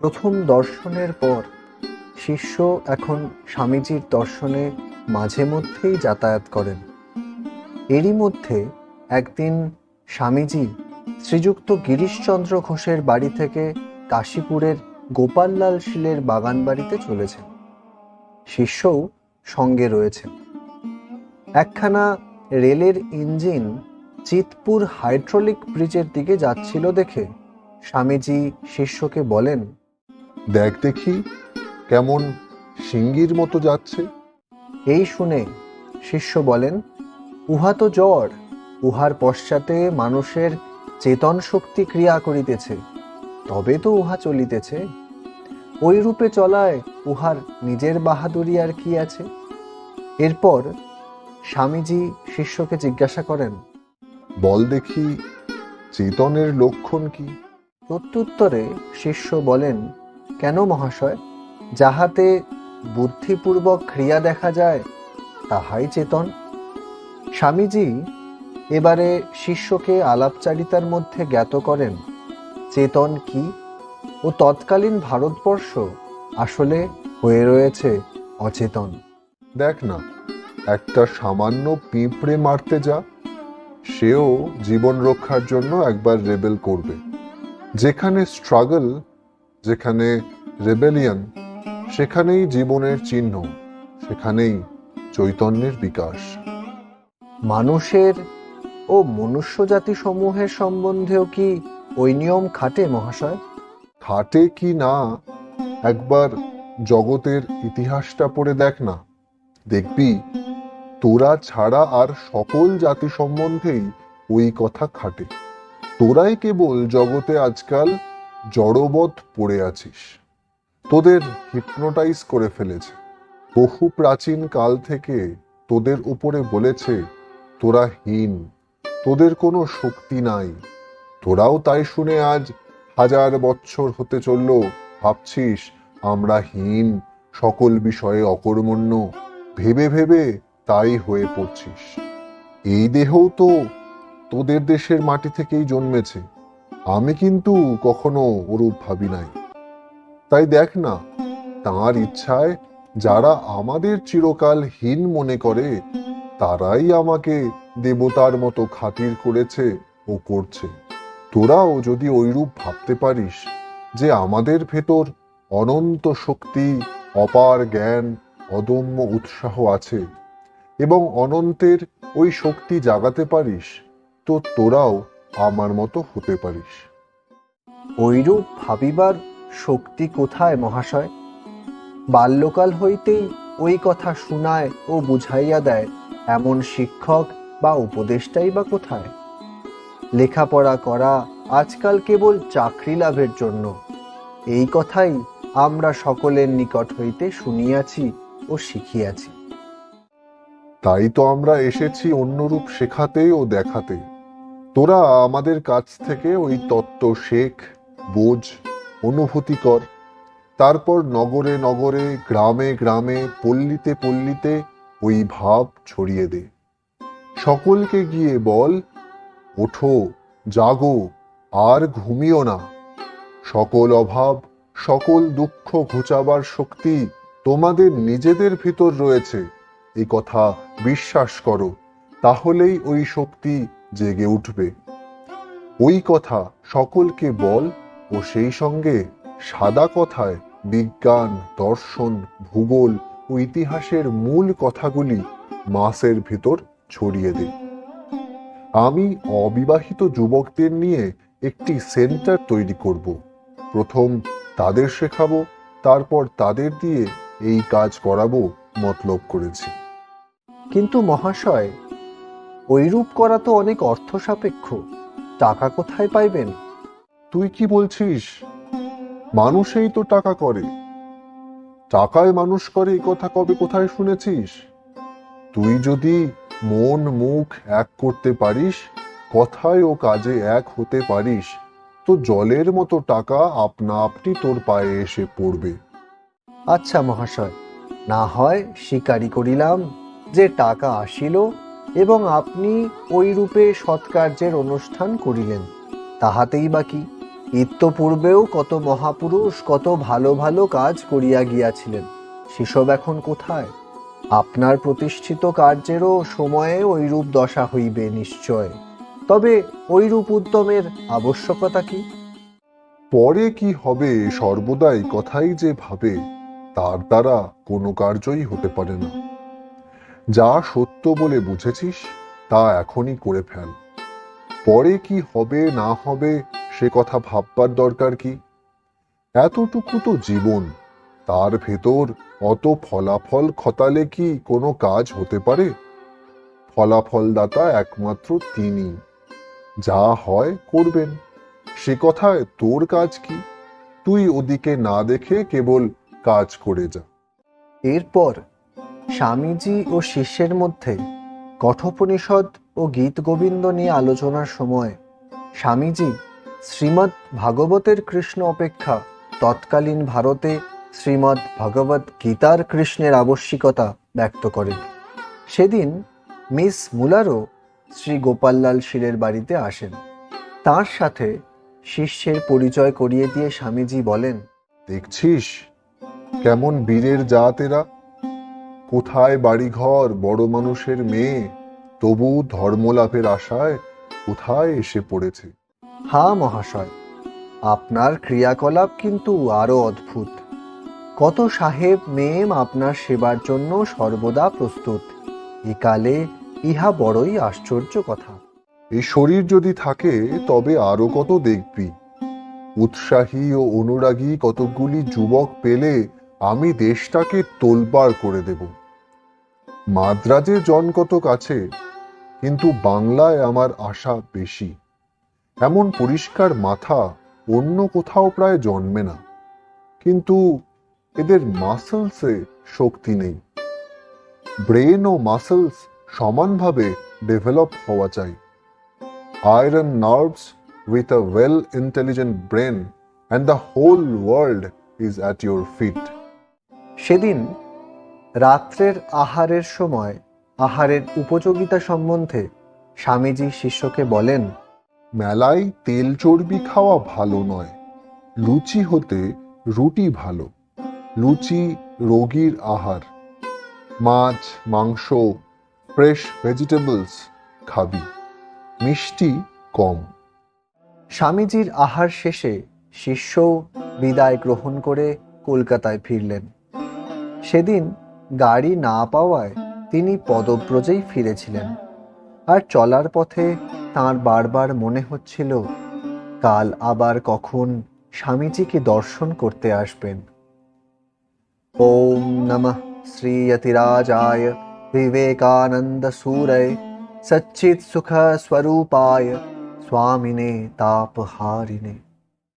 প্রথম দর্শনের পর, শিষ্য এখন স্বামীজির দর্শনে মাঝে মধ্যেই যাতায়াত করেন। এরই মধ্যে একদিন স্বামীজি শ্রীযুক্ত গিরিশচন্দ্র ঘোষের বাড়ি থেকে কাশীপুরের গোপাললাল শীলের বাগান বাড়িতে চলেছেন। শিষ্যও সঙ্গে রয়েছেন। একখানা রেলের ইঞ্জিন চিতপুর হাইড্রোলিক ব্রিজের দিকে যাচ্ছিল দেখে স্বামীজি শিষ্যকে বলেন দেখ দেখি কেমন সিঙ্গির মতো যাচ্ছে। এই শুনে শিষ্য বলেন উহা তো জ্বর উহার পশ্চাতে মানুষের চেতন শক্তি ক্রিয়া করিতেছে তবে তো উহা চলিতেছে। ওই রূপে চলায় উহার নিজের বাহাদুরি আর কি আছে? এরপর স্বামীজি শিষ্যকে জিজ্ঞাসা করেন বল দেখি চেতনের লক্ষণ কি? প্রত্যুত্তরে শিষ্য বলেন কেন মহাশয়? যাহাতে বুদ্ধিপূর্বক ক্রিয়া দেখা যায়, তাহাই চেতন। স্বামীজি এবারে শিষ্যকে আলাপচারিতার মধ্যে জ্ঞাত করেন, চেতন কি ও তৎকালীন ভারতবর্ষ আসলে হয়ে রয়েছে অচেতন। দেখ না, একটা সামান্য পিঁপড়ে মারতে যা, সেও জীবন রক্ষার জন্য একবার রেবেল করবে। যেখানে স্ট্রাগল যেখানে রেবেলিয়ন, সেখানেই জীবনের চিহ্ন, সেখানেই চৈতন্যের বিকাশ। মানুষের ও মনুষ্য জাতি সমূহের সম্বন্ধেও কি ওই নিয়ম খাটে মহাশয়? খাটে কি না? একবার জগতের ইতিহাসটা পড়ে দেখ না। দেখবি, তোরা ছাড়া আর সকল জাতি সম্বন্ধেই ওই কথা খাটে। তোরাই কেবল জগতে আজকাল জড়বৎ পড়ে আছিস। তোদের হিপনোটাইজ করে ফেলেছে। বহু প্রাচীন কাল থেকে তোদের উপরে বলেছে, তোরা হীন, তোদের কোনো শক্তি নাই। তোরাও তাই শুনে আজ হাজার বছর হতে চলল। ভাবছিস আমরা হীন, সকল বিষয়ে অকর্মণ্য, ভেবে ভেবে তাই হয়ে পড়ছিস। এই দেহও তো তোদের দেশের মাটি থেকেই জন্মেছে। আমি কিন্তু কখনো ওরূপ ভাবি নাই। তাই দেখ না, তাঁর ইচ্ছায় যারা আমাদের চিরকাল হীন মনে করে, তারাই আমাকে দেবতার মতো খাতির করেছে ও করছে। তোরাও যদি ওইরূপ ভাবতে পারিস যে আমাদের ভেতর অনন্ত শক্তি, অপার জ্ঞান, অদম্য উৎসাহ আছে এবং অনন্তের ওই শক্তি জাগাতে পারিস, তো তোরাও আমার মতো হতে পারিস। ঐরূপ ভাবিবার শক্তি কোথায় মহাশয়? বাল্যকাল হইতেই ওই কথা শুনায় ও বুঝাইয়া দেয়, এমন শিক্ষক বা উপদেষ্টাই বা কোথায়? লেখাপড়া করা আজকাল কেবল চাকরি লাভের জন্য। এই কথাই আমরা সকলের নিকট হইতে শুনিয়াছি ও শিখিয়াছি। তাই তো আমরা এসেছি অন্যরূপ শেখাতে ও দেখাতে। তোরা আমাদের কাছ থেকে ওই তত্ত্ব শেখ, বোঝ, অনুভূতি কর। তারপর নগরে নগরে, গ্রামে গ্রামে, পল্লীতে পল্লীতে ওই ভাব ছড়িয়ে দে। সকলকে গিয়ে বল, ওঠো, জাগো, আর ঘুমিও না। সকল অভাব, সকল দুঃখ ঘুচাবার শক্তি তোমাদের নিজেদের ভিতর রয়েছে। এই কথা বিশ্বাস করো, তাহলেই ওই শক্তি জেগে উঠবে। ওই কথা সকলকে বল ও সেই সঙ্গে সাদা কথায় বিজ্ঞান, দর্শন, ভূগোল ও ইতিহাসের মূল কথাগুলি মাসের ভিতর ছড়িয়ে দে। আমি অবিবাহিত যুবকদের নিয়ে একটি সেন্টার তৈরি করব। প্রথম তাদের শেখাবো, তারপর তাদের দিয়ে এই কাজ করাবো মতলব করেছি। কিন্তু মহাশয় ঐরূপ করা তো অনেক অর্থ সাপেক্ষ টাকা কোথায় পাইবেন? তুই কি বলছিস? মানুষেই তো টাকা করে। টাকায় মানুষ করে এই কথা কবে কোথায় শুনেছিস? তুই যদি মন মুখ এক করতে পারিস, কথায় ও কাজে এক হতে পারিস, তো জলের মতো টাকা আপনা আপনি তোর পায়ে এসে পড়বে। আচ্ছা মহাশয়, না হয় স্বীকারই করিলাম যে টাকা আসিল এবং আপনি ওই রূপে সৎকার্যের অনুষ্ঠান করিলেন। তাহাতেই বা কি? ইত্যপূর্বেও কত মহাপুরুষ কত ভালো ভালো কাজ করিয়া গিয়াছিলেন। সেসব এখন কোথায়? আপনার প্রতিষ্ঠিত কার্যেরও সময়ে ঐরূপ দশা হইবে নিশ্চয়। তবে ঐরূপ উদ্যমের আবশ্যকতা কি? পরে কি হবে সর্বদাই কথাই যে ভাবে, তার দ্বারা কোনো কার্যই হতে পারে না। যা সত্য বলে বুঝেছিস, তা এখনই করে ফেল। পরে কি হবে, না হবে, সে কথা ভাববার দরকার কি? এতটুকু তো জীবন, তার ভেতর অত ফলাফল খতালে কি কোনো কাজ হতে পারে? ফলাফলদাতা একমাত্র তিনি। যা হয় করবেন। সে কথায় তোর কাজ কি? তুই ওদিকে না দেখে কেবল কাজ করে যা। এরপর স্বামীজি ও শিষ্যের মধ্যে কঠোপনিষদ ও গীত গোবিন্দ নিয়ে আলোচনার সময় স্বামীজি শ্রীমৎ ভাগবতের কৃষ্ণ অপেক্ষা তৎকালীন ভারতে শ্রীমৎ ভগবত গীতার কৃষ্ণের আবশ্যিকতা ব্যক্ত করেন। সেদিন মিস মুলারও শ্রী গোপাললাল শিরের বাড়িতে আসেন। তার সাথে শিষ্যের পরিচয় করিয়ে দিয়ে স্বামীজি বলেন, দেখছিস? কেমন বীরের জাত এরা। কোথায় বাড়িঘর, বড় মানুষের মেয়ে? তবু ধর্মলাভের আশায় কোথায় এসে পড়েছে? হা মহাশয়, আপনার ক্রিয়াকলাপ কিন্তু আরও অদ্ভুত। কত সাহেব মেম আপনার সেবার জন্য সর্বদা প্রস্তুত। একালে ইহা বড়ই আশ্চর্য কথা। এই শরীর যদি থাকে, তবে আরও কত দেখবি। উৎসাহী ও অনুরাগী কতকগুলি যুবক পেলে আমি দেশটাকে তোলপাড় করে দেব। মাদ্রাজে কতক আছে, কিন্তু বাংলায় আমার আশা বেশি। এমন পরিষ্কার মাথা অন্য কোথাও প্রায় জন্মে না। কিন্তু এদের মাসলসে শক্তি নেই। ব্রেন ও মাসলস সমানভাবে ডেভেলপ হওয়া চাই। Iron nerves with a well intelligent brain and the whole world is at your feet. সেদিন রাত্রের আহারের সময়, আহারের উপযোগিতা সম্বন্ধে স্বামীজি শিষ্যকে বলেন, মেলায় তেল চর্বি খাওয়া ভালো নয়, লুচি হতে রুটি ভালো, লুচি রোগীর আহার, মাছ, মাংস, ফ্রেশ ভেজিটেবলস খাবি, মিষ্টি কম। স্বামীজির আহার শেষে শিষ্য বিদায় গ্রহণ করে কলকাতায় ফিরলেন। সেদিন গাড়ি না পাওয়ায় তিনি পদব্রজেই ফিরেছিলেন। আর চলার পথে তার বারবার মনে হচ্ছিল, কাল আবার কখন স্বামীজিকে দর্শন করতে আসবেন। ওম নমঃ শ্রী অতিরাজায় বিবেকানন্দ সুরয় সচ্চিৎ সুখ স্বরূপায় স্বামিনে তাপহারিণে।